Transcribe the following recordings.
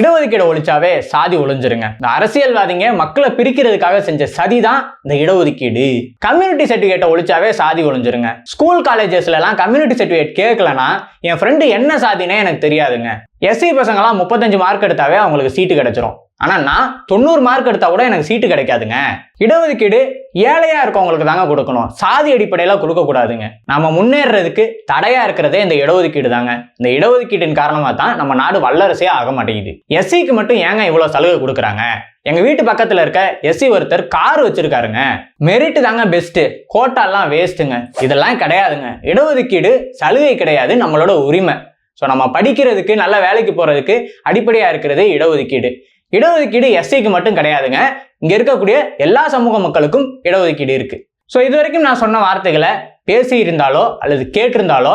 இடஒதுக்கீடு ஒழிச்சாவே சாதி ஒழிஞ்சிருங்க இந்த அரசியல்வாதிங்க மக்களை பிரிக்கிறதுக்காக செஞ்ச சதி தான் இந்த இடஒதுக்கீடு. கம்யூனிட்டி சர்டிஃபிகேட்டை ஒழிச்சாவே சாதி ஒழிஞ்சிருங்க ஸ்கூல் காலேஜஸ்லலாம் கம்யூனிட்டி சர்டிஃபிகேட் கேட்கலனா என் ஃப்ரெண்டு என்ன சாதினே எனக்கு தெரியாதுங்க. எஸ்சி பசங்களாம் முப்பத்தஞ்சு மார்க் எடுத்தாவே அவங்களுக்கு சீட்டு கிடைச்சிரும். ஆனால் நான் தொண்ணூறு மார்க் எடுத்தால் கூட எனக்கு சீட்டு கிடைக்காதுங்க. இடஒதுக்கீடு ஏழையாக இருக்கவங்களுக்கு தாங்க கொடுக்கணும். சாதி அடிப்படையில் கொடுக்கக்கூடாதுங்க நம்ம முன்னேறதுக்கு தடையாக இருக்கிறதே இந்த இடஒதுக்கீடு தாங்க. இந்த இடஒதுக்கீட்டின் காரணமாக தான் நம்ம நாடு வல்லரசே ஆக மாட்டேங்குது. எஸ்சிக்கு மட்டும் ஏங்க இவ்வளோ சலுகை கொடுக்குறாங்க? எங்கள் வீட்டு பக்கத்தில் இருக்க எஸ்சி ஒருத்தர் கார் வச்சுருக்காருங்க. மெரிட்டு தாங்க பெஸ்ட்டு கோட்டாலாம் வேஸ்ட்டுங்க இதெல்லாம் கிடையாதுங்க. இடஒதுக்கீடு சலுகை கிடையாது நம்மளோட உரிமை. ஸோ நம்ம படிக்கிறதுக்கு நல்ல வேலைக்கு போகிறதுக்கு அடிப்படையாக இருக்கிறது இடஒதுக்கீடு. இடஒதுக்கீடு எஸ்சிக்கு மட்டும் கிடையாதுங்க. இங்க இருக்கக்கூடிய எல்லா சமூக மக்களுக்கும் இடஒதுக்கீடு இருக்கு. ஸோ இது வரைக்கும் நான் சொன்ன வார்த்தைகளை பேசி இருந்தாலோ அல்லது கேட்டிருந்தாலோ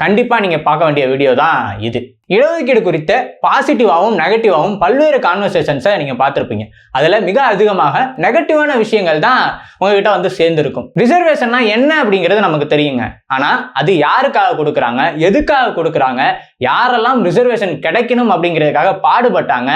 கண்டிப்பாக நீங்கள் பார்க்க வேண்டிய வீடியோ தான் இது. இடஒதுக்கீடு குறித்த பாசிட்டிவாகவும் நெகட்டிவாகவும் பல்வேறு கான்வர்சேஷன்ஸை நீங்கள் பார்த்துருப்பீங்க. அதில் மிக அதிகமாக நெகட்டிவான விஷயங்கள் தான் உங்ககிட்ட வந்து சேர்ந்துருக்கும். ரிசர்வேஷன்னா என்ன அப்படிங்கிறது நமக்கு தெரியுங்க. ஆனால் அது யாருக்காக கொடுக்குறாங்க? எதுக்காக கொடுக்குறாங்க? யாரெல்லாம் ரிசர்வேஷன் கிடைக்கணும் அப்படிங்கிறதுக்காக பாடுபட்டாங்க?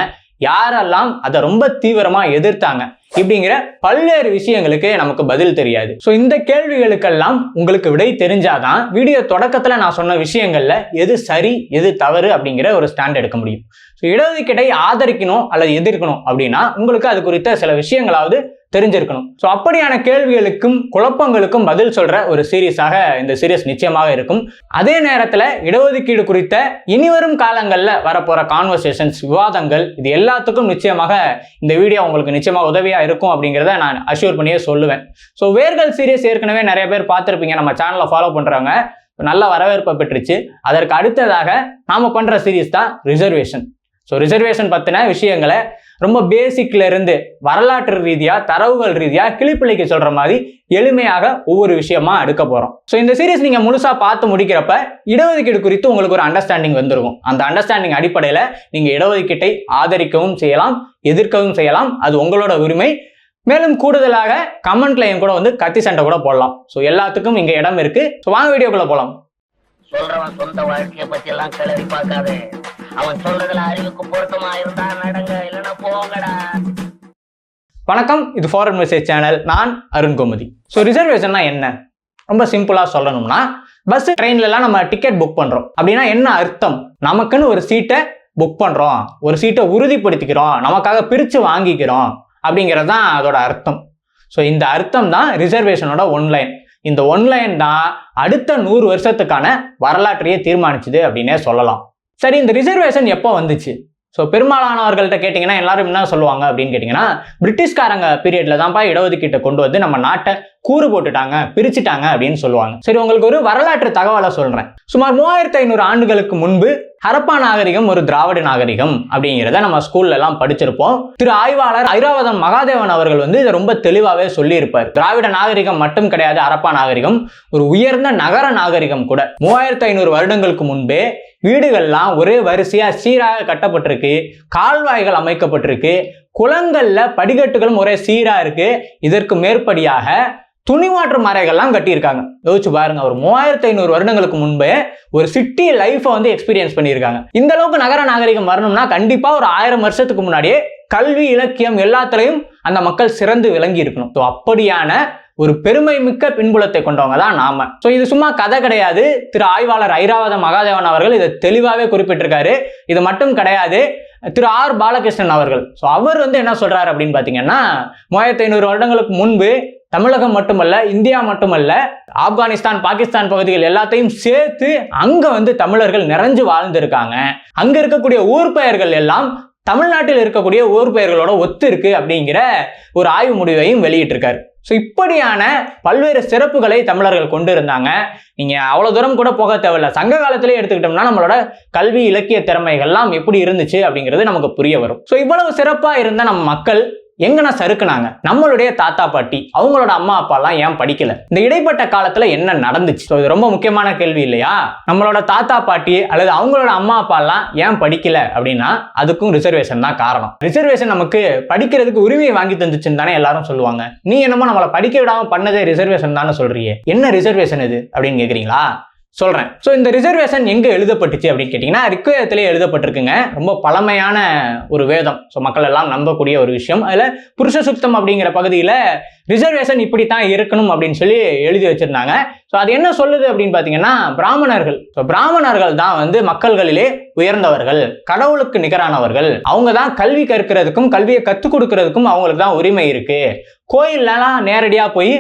யாரெல்லாம் அதை ரொம்ப தீவிரமா எதிர்த்தாங்க இப்படிங்கிற பல்வேறு விஷயங்களுக்கு நமக்கு பதில் தெரியாது. ஸோ இந்த கேள்விகளுக்கெல்லாம் உங்களுக்கு விடை தெரிஞ்சாதான் வீடியோ தொடக்கத்தில் நான் சொன்ன விஷயங்கள்ல எது சரி எது தவறு அப்படிங்கிற ஒரு ஸ்டாண்ட் எடுக்க முடியும். ஸோ இடஒதுக்கீட்டை ஆதரிக்கணும் அல்லது எதிர்க்கணும் அப்படின்னா உங்களுக்கு அது குறித்த சில விஷயங்களாவது தெரிஞ்சிருக்கணும். ஸோ அப்படியான கேள்விகளுக்கும் குழப்பங்களுக்கும் பதில் சொல்கிற ஒரு சீரியஸாக இந்த சீரியஸ் நிச்சயமாக இருக்கும். அதே நேரத்தில் இடஒதுக்கீடு குறித்த இனிவரும் காலங்களில் வரப்போகிற கான்வர்சேஷன்ஸ் விவாதங்கள் இது எல்லாத்துக்கும் நிச்சயமாக இந்த வீடியோ உங்களுக்கு நிச்சயமாக உதவியாக இருக்கும் அப்படிங்கிறத நான் அஷ்யூர் பண்ணியே சொல்லுவேன். ஸோ வேர்கள் சீரியஸ் ஏற்கனவே நிறைய பேர் பார்த்துருப்பீங்க. நம்ம சேனலை ஃபாலோ பண்ணுறவங்க நல்ல வரவேற்பை பெற்றுச்சு. அதற்கு அடுத்ததாக நாம் பண்ணுற சீரீஸ் தான் ரிசர்வேஷன் ஸோ ரிசர்வேஷன் பற்றின விஷயங்களை ரொம்ப பேசிக்ல இருந்து வரலாற்று ரீதியா தரவுகள் ரீதியா கிளிப்பிள்ளைக்கு சொல்ற மாதிரி எளிமையாக ஒவ்வொரு விஷயமா எடுக்க போறோம். ஸோ இந்த சீரீஸ் நீங்க முழுசா பார்த்து முடிக்கிறப்ப இடஒதுக்கீடு குறித்து உங்களுக்கு ஒரு அண்டர்ஸ்டாண்டிங் வந்துருக்கும். அந்த அண்டர்ஸ்டாண்டிங் அடிப்படையில நீங்க இடஒதுக்கீட்டை ஆதரிக்கவும் செய்யலாம் எதிர்க்கவும் செய்யலாம். அது உங்களோட உரிமை. மேலும் கூடுதலாக கமெண்ட்ல என் கூட வந்து கத்தி சண்டை கூட போடலாம். ஸோ எல்லாத்துக்கும் இங்க இடம் இருக்கு. ஸோ வாங்க வீடியோக்குள்ள போலாம். சொல்றவன் சொந்த வாழ்க்கையை பத்தி எல்லாம் கிளறி பார்க்காதே. அவன் சொல்றதுல அறிவுக்கு பொருத்தமா இருந்தா நடங்க. வணக்கம் இது ஃபாரின் மெசேஜ் சேனல் நான் அருண்குமதி ஸோ ரிசர்வேஷன்னா என்ன? ரொம்ப சிம்பிளாக சொல்லணும்னா பஸ் ட்ரெயின்லலாம் நம்ம டிக்கெட் புக் பண்ணுறோம் அப்படின்னா என்ன அர்த்தம்? நமக்குன்னு ஒரு சீட்டை புக் பண்ணுறோம் ஒரு சீட்டை உறுதிப்படுத்திக்கிறோம். நமக்காக பிரித்து வாங்கிக்கிறோம். அப்படிங்கிறது தான் அதோட அர்த்தம். ஸோ இந்த அர்த்தம் தான் ரிசர்வேஷனோட ஒன்லைன் இந்த ஒன்லைன் தான் அடுத்த நூறு வருஷத்துக்கான வரலாற்றையே தீர்மானிச்சுது அப்படின்னே சொல்லலாம். சரி இந்த ரிசர்வேஷன் எப்போ வந்துச்சு? ஸோ பெரும்பாலானவர்கள்ட்ட கேட்டிங்கன்னா எல்லாரும் என்ன சொல்லுவாங்க அப்படின்னு கேட்டிங்கன்னா பிரிட்டிஷ்காரங்க பீரியட்ல தான்ப்பா இடஒதுக்கீட்டை கொண்டு வந்து நம்ம நாட்டை கூறு போட்டுட்டாங்க பிரிச்சுட்டாங்க அப்படின்னு சொல்லுவாங்க. சரி உங்களுக்கு ஒரு வரலாற்று தகவலை சொல்றேன். சுமார் மூவாயிரத்தி ஐநூறு ஆண்டுகளுக்கு முன்பு ஹரப்பா நாகரிகம் ஒரு திராவிட நாகரிகம் அப்படிங்கிறத நம்ம ஸ்கூல்ல எல்லாம் படிச்சிருப்போம். திரு ஆய்வாளர் ஐராவதம் மகாதேவன் அவர்கள் வந்து இதை ரொம்ப தெளிவாகவே சொல்லியிருப்பார். திராவிட நாகரிகம் மட்டும் கிடையாது ஹரப்பா நாகரிகம் ஒரு உயர்ந்த நகர நாகரிகம் கூட. மூவாயிரத்தி ஐநூறு வருடங்களுக்கு முன்பே வீடுகள்லாம் ஒரே வரிசையாக சீராக கட்டப்பட்டிருக்கு கால்வாய்கள் அமைக்கப்பட்டிருக்கு குளங்களில் படிக்கட்டுகளும் ஒரே சீராக இருக்குது இதற்கு மேற்படியாக துணிமாற்று மறைகள்லாம் கட்டியிருக்காங்க. யோசிச்சு பாருங்க ஒரு மூவாயிரத்தி ஐநூறு வருடங்களுக்கு முன்பே ஒரு சிட்டி லைஃப்பை வந்து எக்ஸ்பீரியன்ஸ் பண்ணியிருக்காங்க. இந்த அளவுக்கு நகர நாகரிகம் வரணும்னா கண்டிப்பாக ஒரு ஆயிரம் வருஷத்துக்கு முன்னாடியே கல்வி இலக்கியம் எல்லாத்துலேயும் அந்த மக்கள் சிறந்து விளங்கி இருக்கணும் ஸோ அப்படியான ஒரு பெருமை மிக்க பின்புலத்தை கொண்டவங்க தான் நாம. ஸோ இது சும்மா கதை கிடையாது. திரு ஆய்வாளர் ஐராவத மகாதேவன் அவர்கள் இதை தெளிவாகவே குறிப்பிட்டிருக்காரு. இது மட்டும் கிடையாது. திரு ஆர் பாலகிருஷ்ணன் அவர்கள். ஸோ அவர் வந்து என்ன சொல்றாரு அப்படின்னு பார்த்தீங்கன்னா மூவாயிரத்தி ஐநூறு வருடங்களுக்கு முன்பு தமிழகம் மட்டுமல்ல இந்தியா மட்டுமல்ல ஆப்கானிஸ்தான் பாகிஸ்தான் பகுதிகள் எல்லாத்தையும் சேர்த்து அங்க வந்து தமிழர்கள் நிறைஞ்சு வாழ்ந்திருக்காங்க. அங்க இருக்கக்கூடிய ஊர் பெயர்கள் எல்லாம் தமிழ்நாட்டில் இருக்கக்கூடிய ஊர் பெயர்களோட ஒத்து இருக்கு அப்படிங்கிற ஒரு ஆய்வு முடிவையும் வெளியிட்டிருக்காரு. ஸோ இப்படியான பல்வேறு சிறப்புகளை தமிழர்கள் கொண்டு இருந்தாங்க நீங்கள் அவ்வளோ தூரம் கூட போக தேவையில்ல. சங்க காலத்திலே எடுத்துக்கிட்டோம்னா நம்மளோட கல்வி இலக்கிய திறமைகள்லாம் எப்படி இருந்துச்சு அப்படிங்கிறது நமக்கு புரிய வரும். ஸோ இவ்வளவு சிறப்பாக இருந்த நம்ம மக்கள் எங்கன்னா சறுக்குனாங்க? நம்மளுடைய தாத்தா பாட்டி அவங்களோட அம்மா அப்பாலாம் ஏன் படிக்கல? இந்த இடைப்பட்ட காலத்துல என்ன நடந்துச்சு? ஸோ இது ரொம்ப முக்கியமான கேள்வி இல்லையா? நம்மளோட தாத்தா பாட்டி அல்லது அவங்களோட அம்மா அப்பாலாம் ஏன் படிக்கல அப்படின்னா அதுக்கும் ரிசர்வேஷன் தான் காரணம். ரிசர்வேஷன் நமக்கு படிக்கிறதுக்கு உரிமையை வாங்கி தந்துச்சுன்னு தானே எல்லாரும் சொல்லுவாங்க. நீ என்னமோ நம்மளை படிக்க விடாம பண்ணதே ரிசர்வேஷன் தானே சொல்றியே. என்ன ரிசர்வேஷன் இது? அப்படின்னு கேக்குறீங்களா? சொல்கிறேன் ஸோ இந்த ரிசர்வேஷன் எங்கே எழுதப்பட்டுச்சு அப்படின்னு கேட்டிங்கன்னா ரிக்வேதத்திலே எழுதப்பட்டிருக்குங்க. ரொம்ப பழமையான ஒரு வேதம். ஸோ மக்கள் எல்லாம் நம்பக்கூடிய ஒரு விஷயம். அதில் புருஷ சுத்தம் அப்படிங்கிற பகுதியில் ரிசர்வேஷன் இப்படி தான் இருக்கணும் அப்படின்னு சொல்லி எழுதி வச்சுருந்தாங்க. ஸோ அது என்ன சொல்லுது அப்படின்னு பார்த்தீங்கன்னா பிராமணர்கள். ஸோ பிராமணர்கள் தான் வந்து மக்கள்களிலே உயர்ந்தவர்கள் கடவுளுக்கு நிகரானவர்கள். அவங்க தான் கல்வி கற்கிறதுக்கும் கல்வியை கற்றுக் கொடுக்கறதுக்கும் அவங்களுக்கு தான் உரிமை இருக்குது கோயில்லலாம் நேரடியாக போய்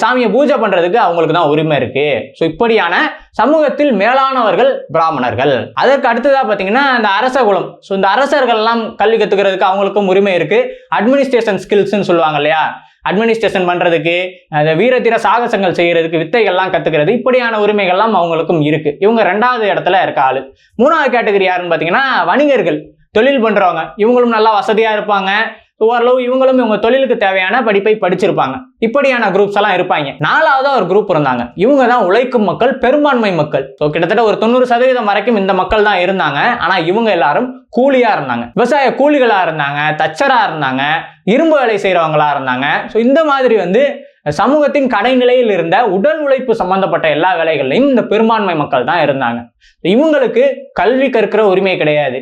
சாமியை பூஜை பண்றதுக்கு அவங்களுக்கு தான் உரிமை இருக்கு. ஸோ இப்படியான சமூகத்தில் மேலானவர்கள் பிராமணர்கள். அதற்கு அடுத்ததாக பார்த்தீங்கன்னா இந்த அரச குலம். ஸோ இந்த அரசர்கள்லாம் கல்வி கற்றுக்கிறதுக்கு அவங்களுக்கும் உரிமை இருக்கு. அட்மினிஸ்ட்ரேஷன் ஸ்கில்ஸ்னு சொல்லுவாங்க இல்லையா? அட்மினிஸ்ட்ரேஷன் பண்ணுறதுக்கு அந்த வீரத்தீர சாகசங்கள் செய்கிறதுக்கு வித்தைகள்லாம் கற்றுக்கிறது இப்படியான உரிமைகள்லாம் அவங்களுக்கும் இருக்கு. இவங்க ரெண்டாவது இடத்துல இருக்க ஆள். மூணாவது கேட்டகரி யாருன்னு பார்த்தீங்கன்னா வணிகர்கள். தொழில் பண்ணுறவங்க இவங்களும் நல்லா வசதியாக இருப்பாங்க. ஓரளவு இவங்களும் இவங்க தொழிலுக்கு தேவையான படிப்பை படிச்சிருப்பாங்க. இப்படியான குரூப்ஸ் எல்லாம் இருப்பாங்க. நாலாவதா ஒரு குரூப் இருந்தாங்க. இவங்க தான் உழைக்கும் மக்கள் பெரும்பான்மை மக்கள். ஸோ கிட்டத்தட்ட ஒரு தொண்ணூறு சதவீதம் வரைக்கும் இந்த மக்கள் தான் இருந்தாங்க. ஆனா இவங்க எல்லாரும் கூலியா இருந்தாங்க. விவசாய கூலிகளா இருந்தாங்க தச்சரா இருந்தாங்க இரும்பு வேலை செய்யறவங்களா இருந்தாங்க. ஸோ இந்த மாதிரி வந்து சமூகத்தின் கடைநிலையில் இருந்த உடல் உழைப்பு சம்பந்தப்பட்ட எல்லா வேலைகள்லையும் இந்த பெரும்பான்மை மக்கள் தான் இருந்தாங்க. இவங்களுக்கு கல்வி கற்கிற உரிமை கிடையாது.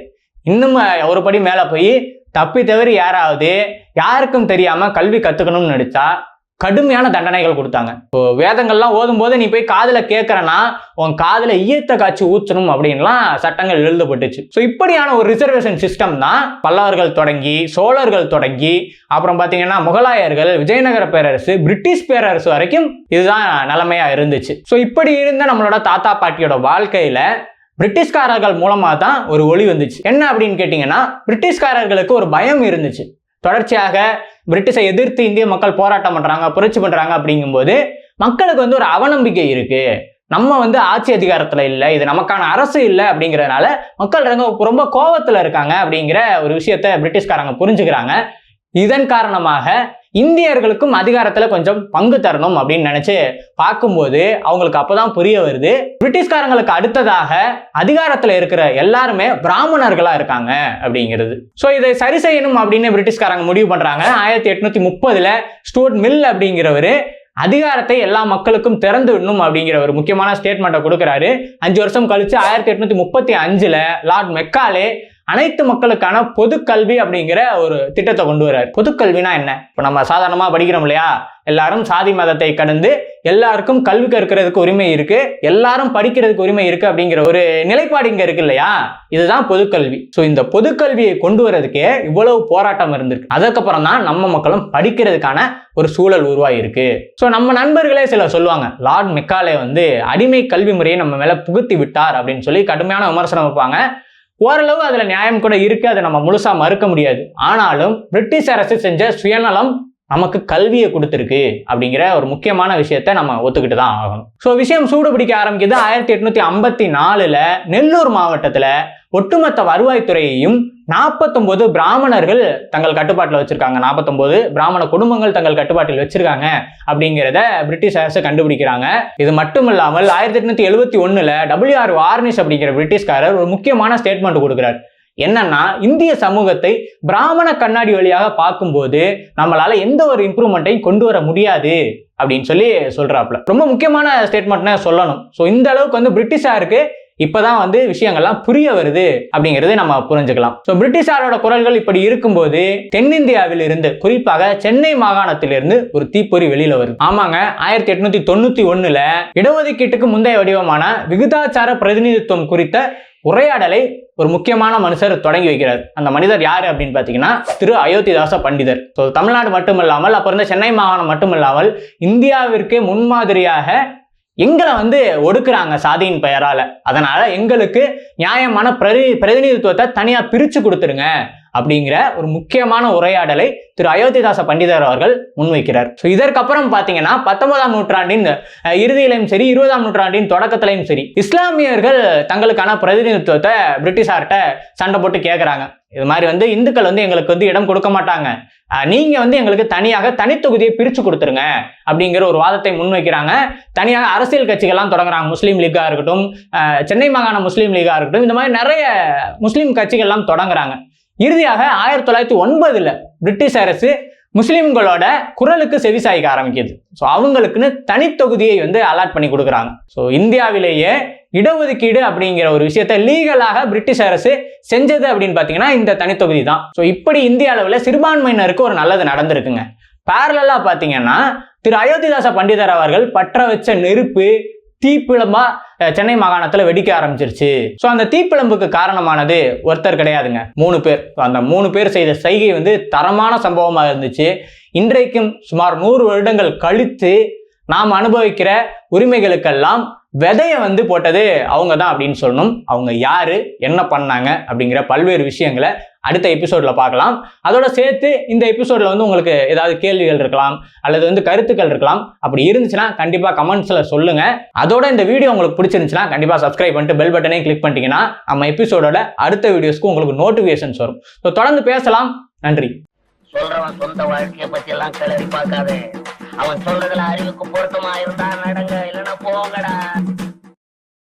இன்னும் ஒரு படி மேலே போய் தப்பி தவறி யாராவது யாருக்கும் தெரியாம கல்வி கத்துக்கணும்னு நினைச்சா கடுமையான தண்டனைகள் கொடுத்தாங்க. இப்போ வேதங்கள்லாம் ஓதும்போது நீ போய் காதில் கேட்குறேன்னா உன் காதில் ஈர்த்த காய்ச்சி ஊற்றணும் அப்படின்லாம் சட்டங்கள் எழுதப்பட்டுச்சு. ஸோ இப்படியான ஒரு ரிசர்வேஷன் சிஸ்டம் தான் பல்லவர்கள் தொடங்கி சோழர்கள் தொடங்கி அப்புறம் பார்த்தீங்கன்னா முகலாயர்கள் விஜயநகர பேரரசு பிரிட்டிஷ் பேரரசு வரைக்கும் இதுதான் நிலைமையாக இருந்துச்சு. ஸோ இப்படி இருந்த நம்மளோட தாத்தா பாட்டியோட வாழ்க்கையில் பிரிட்டிஷ்காரர்கள் மூலமாக தான் ஒரு ஒளி வந்துச்சு. என்ன அப்படின்னு கேட்டிங்கன்னா பிரிட்டிஷ்காரர்களுக்கு ஒரு பயம் இருந்துச்சு. தொடர்ச்சியாக பிரிட்டிஷை எதிர்த்து இந்திய மக்கள் போராட்டம் பண்ணுறாங்க புரட்சி பண்ணுறாங்க அப்படிங்கும்போது மக்களுக்கு வந்து ஒரு அவநம்பிக்கை இருக்குது நம்ம வந்து ஆட்சி அதிகாரத்தில் இல்லை இது நமக்கான அரசு இல்லை அப்படிங்கிறதுனால மக்கள் ரொம்ப ரொம்ப கோவத்துல இருக்காங்க அப்படிங்கிற ஒரு விஷயத்த பிரிட்டிஷ்காரங்க புரிஞ்சுக்கிறாங்க. இதன் காரணமாக இந்தியர்களுக்கும் அதிகாரத்தில் கொஞ்சம் பங்கு தரணும் அப்படின்னு நினைச்சு பார்க்கும்போது அவங்களுக்கு அப்போதான் புரிய வருது. பிரிட்டிஷ்காரங்களுக்கு அடுத்ததாக அதிகாரத்தில் இருக்கிற எல்லாருமே பிராமணர்களாக இருக்காங்க அப்படிங்கிறது. ஸோ இதை சரி செய்யணும் அப்படின்னு பிரிட்டிஷ்காரங்க முடிவு பண்ணுறாங்க ஆயிரத்தி எட்நூத்தி முப்பதுல ஸ்டூவர்ட் மில் அப்படிங்கிறவரு அதிகாரத்தை எல்லா மக்களுக்கும் திறந்து விடணும் அப்படிங்கிற ஒரு முக்கியமான ஸ்டேட்மெண்ட்டை கொடுக்குறாரு. அஞ்சு வருஷம் கழிச்சு ஆயிரத்தி எட்நூத்தி முப்பத்தி அஞ்சுல லார்ட் மெக்காலே அனைத்து மக்களுக்கான பொது கல்வி அப்படிங்கிற ஒரு திட்டத்தை கொண்டு வர்றாரு. பொதுக்கல்வினா என்ன? இப்போ நம்ம சாதாரணமாக படிக்கிறோம் இல்லையா? எல்லாரும் சாதி மதத்தை கடந்து எல்லாருக்கும் கல்வி கற்கிறதுக்கு உரிமை இருக்கு எல்லாரும் படிக்கிறதுக்கு உரிமை இருக்கு அப்படிங்கிற ஒரு நிலைப்பாடு இங்க இருக்கு இல்லையா? இதுதான் பொதுக்கல்வி. ஸோ இந்த பொதுக்கல்வியை கொண்டு வர்றதுக்கே இவ்வளவு போராட்டம் இருந்திருக்கு. அதுக்கப்புறம் தான் நம்ம மக்களும் படிக்கிறதுக்கான ஒரு சூழல் உருவாயிருக்கு. ஸோ நம்ம நண்பர்களே சிலர் சொல்லுவாங்க லார்ட் மெக்காலே வந்து அடிமை கல்வி முறையை நம்ம மேல புகுத்தி விட்டார் அப்படின்னு சொல்லி கடுமையான விமர்சனம் வைப்பாங்க. ஓரளவு அதில் நியாயம் கூட இருக்குது அதை நம்ம முழுசாக மறுக்க முடியாது. ஆனாலும் பிரிட்டிஷ் அரசு செஞ்ச சுயநலம் நமக்கு கல்வியை கொடுத்துருக்கு அப்படிங்கிற ஒரு முக்கியமான விஷயத்த நம்ம ஒத்துக்கிட்டு தான் ஆகணும். ஸோ விஷயம் சூடு பிடிக்க ஆரம்பிக்குது. ஆயிரத்தி எட்நூத்தி ஐம்பத்தி நாலுல நெல்லூர் மாவட்டத்தில் ஒட்டுமொத்த வருவாய்த்துறையையும் நாற்பத்தொம்போது பிராமணர்கள் தங்கள் கட்டுப்பாட்டில் வச்சிருக்காங்க. நாற்பத்தொம்போது பிராமண குடும்பங்கள் தங்கள் கட்டுப்பாட்டில் வச்சிருக்காங்க அப்படிங்கிறத பிரிட்டிஷ் அரசு கண்டுபிடிக்கிறாங்க. இது மட்டும் இல்லாமல் ஆயிரத்தி எட்நூத்தி எழுபத்தி ஒண்ணுல டபிள்யூஆர் வார்னிஷ் அப்படிங்கிற பிரிட்டிஷ்காரர் ஒரு முக்கியமான ஸ்டேட்மெண்ட் கொடுக்குறாரு. என்னன்னா இந்திய சமூகத்தை பிராமண கண்ணாடி வழியாக பார்க்கும்போது நம்மளால எந்த ஒரு இம்ப்ரூவ்மெண்ட்டையும் கொண்டு வர முடியாது அப்படின்னு சொல்லி சொல்றாப்ல ரொம்ப முக்கியமான ஸ்டேட்மெண்ட்னா சொல்லணும். ஸோ இந்த அளவுக்கு வந்து பிரிட்டிஷாருக்கு இப்போதான் வந்து விஷயங்கள்லாம் புரிய வருது அப்படிங்கிறது நம்ம புரிஞ்சுக்கலாம். ஸோ பிரிட்டிஷாரோட குரல்கள் இப்படி இருக்கும்போது தென்னிந்தியாவில் இருந்து குறிப்பாக சென்னை மாகாணத்திலிருந்து ஒரு தீப்பொறி வெளியில வருது. ஆமாங்க ஆயிரத்தி எட்நூத்தி தொண்ணூத்தி ஒண்ணுல இடஒதுக்கீட்டுக்கு முந்தைய வடிவமான விகிதாச்சார பிரதிநிதித்துவம் குறித்த உரையாடலை ஒரு முக்கியமான மனுஷர் தொடங்கி வைக்கிறார். அந்த மனிதர் யாரு அப்படின்னு பார்த்தீங்கன்னா திரு அயோத்திதாச பண்டிதர். ஸோ தமிழ்நாடு மட்டுமில்லாமல் அப்போ இருந்த சென்னை மாகாணம் மட்டுமில்லாமல் இந்தியாவிற்கே முன்மாதிரியாக எங்களை வந்து ஒடுக்குறாங்க சாதியின் பெயரால. அதனால எங்களுக்கு நியாயமான பிரதி பிரதிநிதித்துவத்தை தனியா பிரிச்சு கொடுத்துருங்க. அப்படிங்கிற ஒரு முக்கியமான உரையாடலை திரு அயோத்திதாச பண்டிதர் அவர்கள் முன்வைக்கிறார். ஸோ இதற்கப்புறம் பார்த்தீங்கன்னா பத்தொன்பதாம் நூற்றாண்டின் இறுதியிலையும் சரி இருபதாம் நூற்றாண்டின் தொடக்கத்திலையும் சரி இஸ்லாமியர்கள் தங்களுக்கான பிரதிநிதித்துவத்தை பிரிட்டிஷார்கிட்ட சண்டை போட்டு கேட்குறாங்க இது மாதிரி வந்து இந்துக்கள் வந்து எங்களுக்கு வந்து இடம் கொடுக்க மாட்டாங்க. நீங்க வந்து எங்களுக்கு தனியாக தனித்தொகுதியை பிரிச்சு கொடுத்துருங்க அப்படிங்கிற ஒரு வாதத்தை முன்வைக்கிறாங்க. தனியாக அரசியல் கட்சிகள்லாம் தொடங்குறாங்க. முஸ்லீம் லீகா இருக்கட்டும் சென்னை மாகாண முஸ்லீம் லீகா இருக்கட்டும் இந்த மாதிரி நிறைய முஸ்லீம் கட்சிகள்லாம் தொடங்குறாங்க. இறுதியாக ஆயிரத்தி தொள்ளாயிரத்தி ஒன்பதுல பிரிட்டிஷ் அரசு முஸ்லிம்களோட குரலுக்கு செவிசாய்க்க ஆரம்பிக்குது. ஸோ அவங்களுக்குன்னு தனித்தொகுதியை வந்து அலாட் பண்ணி கொடுக்குறாங்க. ஸோ இந்தியாவிலேயே இடஒதுக்கீடு அப்படிங்கிற ஒரு விஷயத்த லீகலாக பிரிட்டிஷ் அரசு செஞ்சது அப்படின்னு பார்த்தீங்கன்னா இந்த தனித்தொகுதி தான். ஸோ இப்படி இந்திய அளவில் சிறுபான்மையினருக்கு ஒரு நல்லது நடந்திருக்குங்க. பேரலாக பார்த்தீங்கன்னா திரு அயோத்திதாச பண்டிதர் அவர்கள் பற்ற வச்ச நெருப்பு தீப்பிழம்பா சென்னை மாகாணத்தில் வெடிக்க ஆரம்பிச்சிருச்சு. ஸோ அந்த தீப்பிழம்புக்கு காரணமானது ஒருத்தர் கிடையாதுங்க. மூணு பேர். அந்த மூணு பேர் செய்த சைகை வந்து தரமான சம்பவமாக இருந்துச்சு. இன்றைக்கும் சுமார் நூறு வருடங்கள் கழித்து நாம் அனுபவிக்கிற உரிமைகளுக்கெல்லாம் விதைய வந்து போட்டது அவங்க தான் அப்படின்னு சொல்லணும். அவங்க யாரு? என்ன பண்ணாங்க? அப்படிங்கிற பல்வேறு விஷயங்களை அடுத்த எபிசோடில் பார்க்கலாம். அதோட சேர்த்து இந்த எபிசோடில் வந்து உங்களுக்கு ஏதாவது கேள்விகள் இருக்கலாம் அல்லது வந்து கருத்துக்கள் இருக்கலாம். அப்படி இருந்துச்சுன்னா கண்டிப்பாக கமெண்ட்ஸில் சொல்லுங்கள் அதோட இந்த வீடியோ உங்களுக்கு பிடிச்சிருந்துச்சுன்னா கண்டிப்பாக சப்ஸ்கிரைப் பண்ணிட்டு பெல் பட்டனையும் கிளிக் பண்ணிட்டீங்கன்னா நம்ம எபிசோடோட அடுத்த வீடியோஸ்க்கு உங்களுக்கு நோட்டிஃபிகேஷன்ஸ் வரும். ஸோ தொடர்ந்து பேசலாம். நன்றி. சொல்றவன் சொந்த வாழ்க்கையை பத்தி எல்லாம் கிளறி பார்க்காதே. அவன் சொல்றதுல அறிவுக்கு பொருத்தமா இருந்தா நடங்க. இல்லைன்னா போங்கடா.